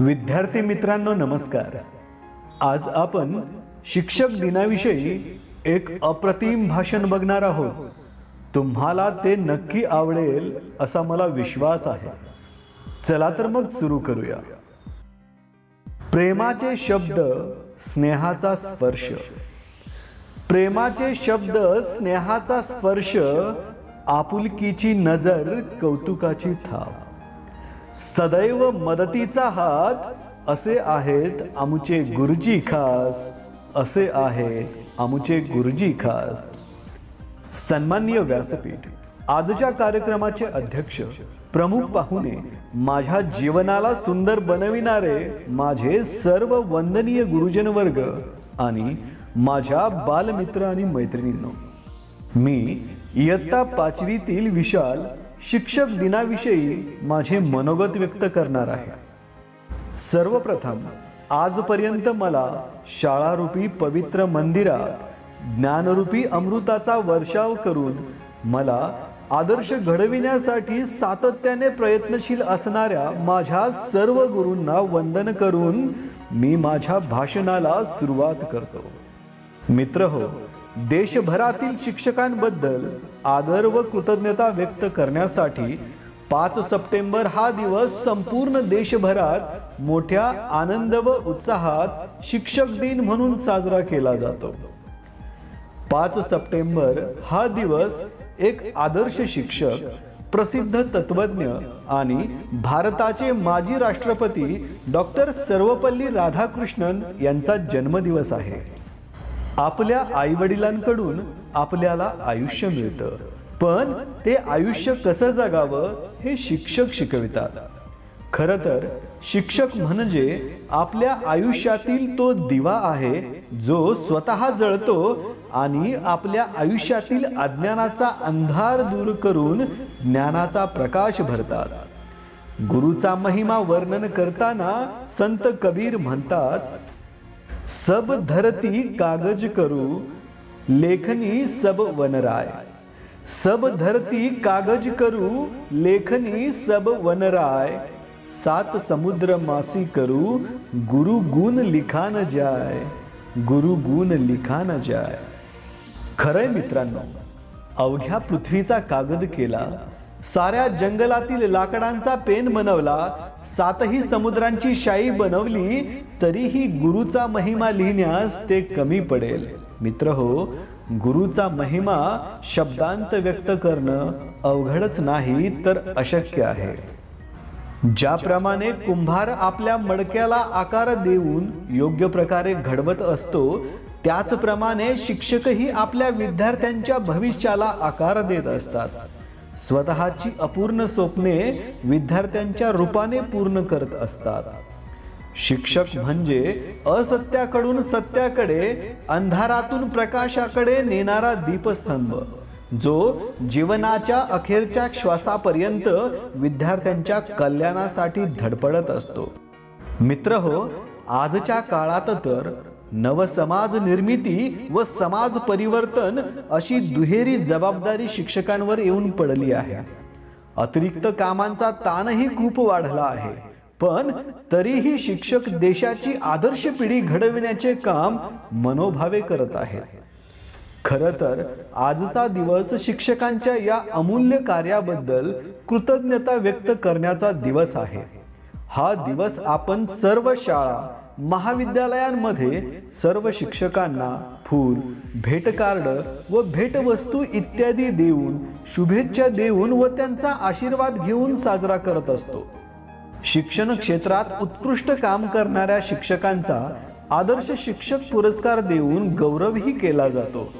विद्यार्थी मित्रांनो नमस्कार. आज आपण शिक्षक दिनाविषयी एक अप्रतिम भाषण बघणार आहोत. तुम्हाला ते नक्की आवडेल असा मला विश्वास आहे. चला तर मग सुरू करूया. प्रेमाचे शब्द स्नेहाचा स्पर्श. प्रेमाचे शब्द स्नेहाचा स्पर्श आपुलकीची नजर कौतुकाची थाप. सदैव मदतीचा हात असे आहेत आमुचे गुरुजी खास असे आहेत आमुचे गुरुजी खास. सन्माननीय व्यासपीठ आजच्या कार्यक्रमाचे अध्यक्ष प्रमुख पाहुणे माझ्या जीवनाला सुंदर बनविणारे माझे सर्व वंदनीय गुरुजन वर्ग आणि माझ्या बालमित्र आणि मैत्रिणींनो मी इयत्ता पाचवीतील विशाल शिक्षक दिनाविषयी माझे मनोगत व्यक्त करणार आहे. सर्वप्रथम आजपर्यंत मला शाळारूपी पवित्र मंदिरात ज्ञानरूपी अमृताचा वर्षाव करून मला आदर्श घडविण्यासाठी सातत्याने प्रयत्नशील असणाऱ्या माझ्या सर्व गुरूंना वंदन करून मी माझ्या भाषणाला सुरुवात करतो. मित्र हो देशभरातील शिक्षकांबद्दल आदर व कृतज्ञता व्यक्त करण्यासाठी पाच सप्टेंबर हा दिवस संपूर्ण देशभरात मोठ्या आनंद व उत्साहात शिक्षक दिन म्हणून साजरा केला जातो. पाच सप्टेंबर हा दिवस एक आदर्श शिक्षक प्रसिद्ध तत्वज्ञ आणि भारताचे माजी राष्ट्रपती डॉक्टर सर्वपल्ली राधाकृष्णन यांचा जन्मदिवस आहे. आपल्या आई वडिलांकडून आपल्याला आयुष्य मिळतं. पण ते आयुष्य कसं जगावं हे शिक्षक शिकवितात. खर तर शिक्षक म्हणजे आपल्या आयुष्यातील तो दिवा आहे जो स्वतः जळतो आणि आपल्या आयुष्यातील अज्ञानाचा अंधार दूर करून ज्ञानाचा प्रकाश भरतात. गुरुचा महिमा वर्णन करताना संत कबीर म्हणतात सब धरती कागज करू लेखनी सब वनराय. सब धरती कागज करू लेखनी सब वनराय. सात समुद्र मासी करू गुरु गुण लिखान जाय. गुरु गुण लिखान जाय. खरंय मित्रांनो अवघ्या पृथ्वीचा कागद केला साऱ्या जंगलातील लाकडांचा पेन बनवला सातही समुद्रांची शाई बनवली तरीही गुरुचा महिमा लिहिण्यास ते कमी पडेल. मित्र हो गुरुचा महिमा शब्दांत व्यक्त करणं अवघडच नाही तर अशक्य आहे. ज्याप्रमाणे कुंभार आपल्या मडक्याला आकार देऊन योग्य प्रकारे घडवत असतो त्याचप्रमाणे शिक्षकही आपल्या विद्यार्थ्यांच्या भविष्याला आकार देत असतात. स्वतःची अपूर्ण स्वप्ने विद्यार्थ्यांच्या रूपाने पूर्ण करत असतात. शिक्षक म्हणजे असत्याकडून सत्याकडे अंधारातून प्रकाशाकडे नेणारा दीपस्तंभ जो जीवनाच्या अखेरच्या श्वासापर्यंत विद्यार्थ्यांच्या कल्याणासाठी धडपडत असतो. मित्र हो आजच्या काळात तर नवसमाज निर्मिती व समाज परिवर्तन अशी दुहेरी जबाबदारी शिक्षकांवर येऊन पडली आहे. अतिरिक्त कामांचा ताणही खूप वाढला आहे. पण तरीही शिक्षक देशाची आदर्श पिढी घडविण्याचे काम मनोभावे करत आहेत. खर तर आजचा दिवस शिक्षकांच्या या अमूल्य कार्याबद्दल कृतज्ञता व्यक्त करण्याचा दिवस आहे. हा दिवस आपण सर्व शाळा महाविद्यालयांमध्ये सर्व शिक्षकांना फूल भेटकार्ड व भेटवस्तू इत्यादी देऊन शुभेच्छा देऊन व त्यांचा आशीर्वाद घेऊन साजरा करत असतो. शिक्षण क्षेत्रात उत्कृष्ट काम करणाऱ्या शिक्षकांचा आदर्श शिक्षक पुरस्कार देऊन गौरवही केला जातो.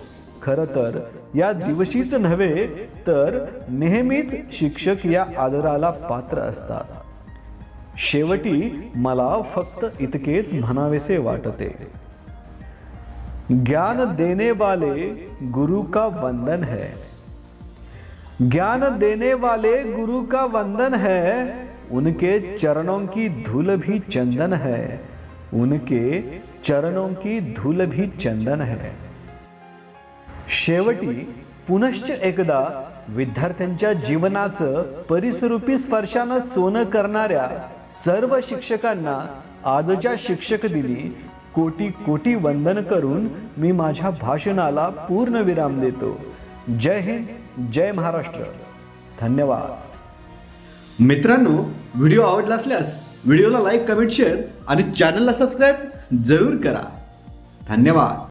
खर तर या दिवशीच नव्हे तर नेहमीच शिक्षक या आदराला पात्र असतात. शेवटी मला फक्त इतकेच म्हणावेसे वाटते. ज्ञान देने वाले गुरु का वंदन है? ज्ञान देने वाले गुरु का वंदन है? उनके चरणों की धूल भी चंदन है। उनके चरणों की धूल भी चंदन है। शेवटी पुनश्च एकदा विद्यार्थ्यांच्या जीवनाचं परिसरूपी स्पर्शानं सोनं करणाऱ्या सर्व शिक्षकांना आजच्या शिक्षक दिनी कोटी कोटी वंदन करून मी माझ्या भाषणाला पूर्ण विराम देतो. जय हिंद जय महाराष्ट्र. धन्यवाद. मित्रांनो व्हिडिओ आवडला असल्यास व्हिडिओला लाईक कमेंट शेअर आणि चॅनलला सबस्क्राईब जरूर करा. धन्यवाद.